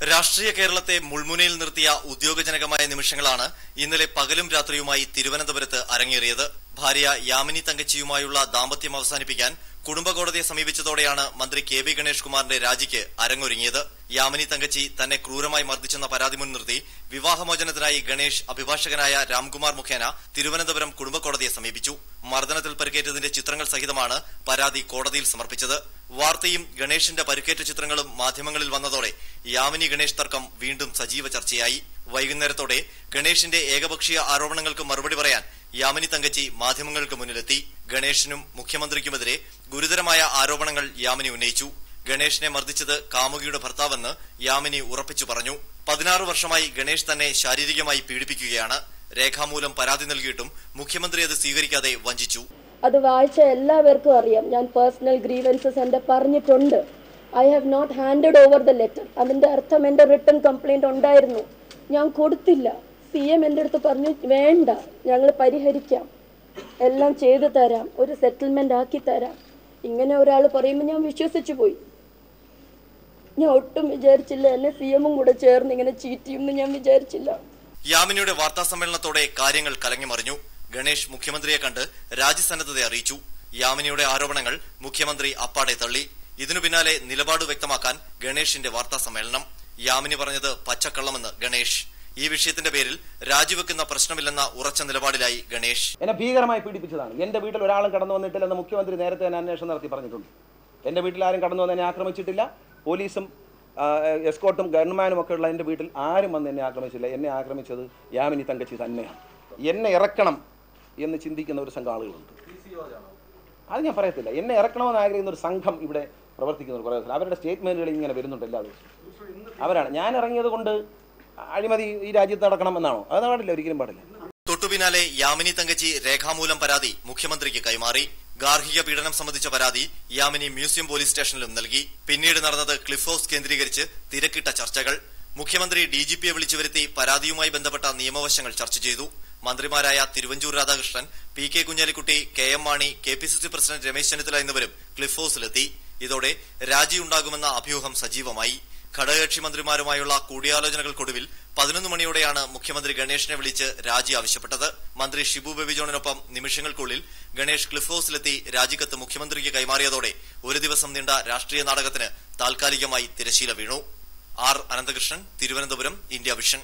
രാഷ്ട്രീയ കേരളത്തെ മുൾമുനയിൽ നിർത്തിയ ഉദ്യോഗജനകമായ നിമിഷങ്ങളാണ് ഇന്നലെ പകലും രാത്രിയുമായി തിരുവനന്തപുരത്ത് അരങ്ങേറിയത്. ഭാര്യ യാമിനി തങ്കച്ചിയുമായുള്ള ദാമ്പത്യം അവസാനിപ്പിക്കാൻ കുടുംബകോടതിയെ സമീപിച്ചതോടെയാണ് മന്ത്രി കെ വി ഗണേഷ് കുമാറിന്റെ രാജിക്ക് അരങ്ങൊരുങ്ങിയത്. യാമിനി തങ്കച്ചി തന്നെ ക്രൂരമായി മർദ്ദിച്ചെന്ന പരാതി മുൻനിർത്തി വിവാഹമോചനത്തിനായി ഗണേഷ് അഭിഭാഷകനായ രാംകുമാർ മുഖേന തിരുവനന്തപുരം കുടുംബക്കോടതിയെ സമീപിച്ചു. മർദ്ദനത്തിൽ പരിക്കേറ്റതിന്റെ ചിത്രങ്ങൾ സഹിതമാണ് പരാതി കോടതിയിൽ സമർപ്പിച്ചത്. വാർത്തയും ഗണേഷിന്റെ പരിക്കേറ്റ ചിത്രങ്ങളും മാധ്യമങ്ങളിൽ വന്നതോടെ യാമിനി ഗണേഷ് തർക്കം വീണ്ടും സജീവ ചർച്ചയായി. വൈകുന്നേരത്തോടെ ഗണേഷിന്റെ ഏകപക്ഷീയ ആരോപണങ്ങൾക്ക് മറുപടി പറയാൻ യാമിനി തങ്കച്ചി മാധ്യമങ്ങൾക്ക് മുന്നിലെത്തി. ഗണേഷിനും മുഖ്യമന്ത്രിക്കുമെതിരെ ഗുരുതരമായ ആരോപണങ്ങൾ യാമിനി ഉന്നയിച്ചു. ഗണേഷിനെ മർദ്ദിച്ചത് കാമുകിയുടെ ഭർത്താവെന്ന് യാമിനി ഉറപ്പിച്ചു പറഞ്ഞു. പതിനാറ് വർഷമായി ഗണേഷ് തന്നെ ശാരീരികമായി പീഡിപ്പിക്കുകയാണ്. രേഖാമൂലം പരാതി നൽകിയിട്ടും മുഖ്യമന്ത്രി അത് സ്വീകരിക്കാതെ വഞ്ചിച്ചു. അത് വായിച്ച എല്ലാവർക്കും അറിയാം. ഞാൻ പേഴ്സണൽ ഗ്രീവൻസസ് എന്റെ പറഞ്ഞിട്ടുണ്ട്. I have not handed over the letter. അതിന്റെ അർത്ഥം എന്റെ റിട്ടേൺ കംപ്ലൈന്റ് ഉണ്ടായിരുന്നു. ഞാൻ കൊടുത്തില്ല. സി എം എന്റെ അടുത്ത് പറഞ്ഞു വേണ്ട ഞങ്ങൾ പരിഹരിക്കാം. എല്ലാം ചെയ്തു തരാം ഒരു സെറ്റിൽമെന്റ് ആക്കി തരാം. ഇങ്ങനെ ഒരാൾ പറയുമ്പോൾ ഞാൻ വിശ്വസിച്ചു പോയി. ഞാൻ ഒട്ടും വിചാരിച്ചില്ല എന്നെ സി എമ്മും കൂടെ ചേർന്ന് ഇങ്ങനെ ചീറ്റിയും ഞാൻ വിചാരിച്ചില്ല. യാമിനിയുടെ വാർത്താ സമ്മേളനത്തോടെ കാര്യങ്ങൾ കലങ്ങിമറിഞ്ഞു ഗണേഷ് മുഖ്യമന്ത്രിയെ കണ്ട് രാജ്യസന്നദ്ധത അറിയിച്ചു. യാമിനിയുടെ ആരോപണങ്ങൾ മുഖ്യമന്ത്രി അപ്പാടെ തള്ളി. ഇതിനു പിന്നാലെ നിലപാട് വ്യക്തമാക്കാൻ ഗണേഷിന്റെ വാർത്താ സമ്മേളനം. യാമിനി പറഞ്ഞത് പച്ചക്കള്ളമെന്ന് ഗണേഷ്. ഈ വിഷയത്തിന്റെ പേരിൽ രാജിവെക്കുന്ന പ്രശ്നമില്ലെന്ന ഉറച്ച നിലപാടിലായി ഗണേഷ്. എന്നെ ഭീകരമായി പീഡിപ്പിച്ചതാണ്. എന്റെ വീട്ടിൽ ഒരാളും കടന്നു വന്നിട്ടില്ലെന്ന് മുഖ്യമന്ത്രി നേരത്തെ തന്നെ അന്വേഷണം നടത്തി പറഞ്ഞിട്ടുണ്ട്. എന്റെ വീട്ടിൽ ആരും കടന്നു വന്ന് എന്നെ ആക്രമിച്ചിട്ടില്ല. പോലീസും എസ്കോട്ടും ഗവൺമാനും ഒക്കെ ഉള്ള എന്റെ വീട്ടിൽ ആരും വന്ന് എന്നെ ആക്രമിച്ചില്ല. എന്നെ ആക്രമിച്ചത് യാമിനി തങ്കച്ചി തന്നെയാണ്. എന്നെ ഇറക്കണം എന്ന് ചിന്തിക്കുന്ന ഒരു സംഘം ആളുകളുണ്ട്. അത് ഞാൻ പറയത്തില്ല. എന്നെ ഇറക്കണമെന്ന് ആഗ്രഹിക്കുന്ന ഒരു സംഘം ഇവിടെ പ്രവർത്തിക്കുന്നു കുറേ അവരുടെ സ്റ്റേറ്റ്മെന്റുകൾ ഇങ്ങനെ വരുന്നുണ്ട് എല്ലാ ദിവസവും അവരാണ്. ഞാൻ ഇറങ്ങിയത് കൊണ്ട് അഴിമതി ഈ രാജ്യത്ത് നടക്കണമെന്നാണോ? അത് പാടില്ല ഒരിക്കലും പാടില്ല. തൊട്ടുപിന്നാലെ യാമിനി തങ്കച്ചി രേഖാമൂലം പരാതി മുഖ്യമന്ത്രിക്ക് കൈമാറി. ഗാർഹിക പീഡനം സംബന്ധിച്ച പരാതി യാമിനി മ്യൂസിയം പോലീസ് സ്റ്റേഷനിലും നൽകി. പിന്നീട് നടന്നത് ക്ലിഫ് ഹൌസ് കേന്ദ്രീകരിച്ച് തിരക്കിട്ട ചർച്ചകൾ. മുഖ്യമന്ത്രി ഡിജിപിയെ വിളിച്ചു വരുത്തി പരാതിയുമായി ബന്ധപ്പെട്ട നിയമവശങ്ങൾ ചർച്ച ചെയ്തു. മന്ത്രിമാരായ Thiruvanchoor Radhakrishnan P K Kunhalikutty K M Mani K P C C president Ramesh Chennithala എന്നിവരും ക്ലിഫ് ഹൌസിലെത്തി. ഇതോടെ രാജിയുണ്ടാകുമെന്ന അഭ്യൂഹം സജീവമായി. ഘടകകക്ഷി മന്ത്രിമാരുമായുള്ള കൂടിയാലോചനകൾക്കൊടുവിൽ പതിനൊന്ന് മണിയോടെയാണ് മുഖ്യമന്ത്രി ഗണേഷിനെ വിളിച്ച് രാജി ആവശ്യപ്പെട്ടത്. മന്ത്രി ഷിബു ബേബി ജോണിനൊപ്പം നിമിഷങ്ങൾക്കുള്ളിൽ ഗണേഷ് ക്ലിഫ് ഹൌസിലെത്തി രാജിക്കത്ത് മുഖ്യമന്ത്രിക്ക് കൈമാറിയതോടെ ഒരു ദിവസം നീണ്ട രാഷ്ട്രീയ നാടകത്തിന് താൽക്കാലികമായി തിരശീല വീണു. R Ananthakrishnan Thiruvananthapuram India vision.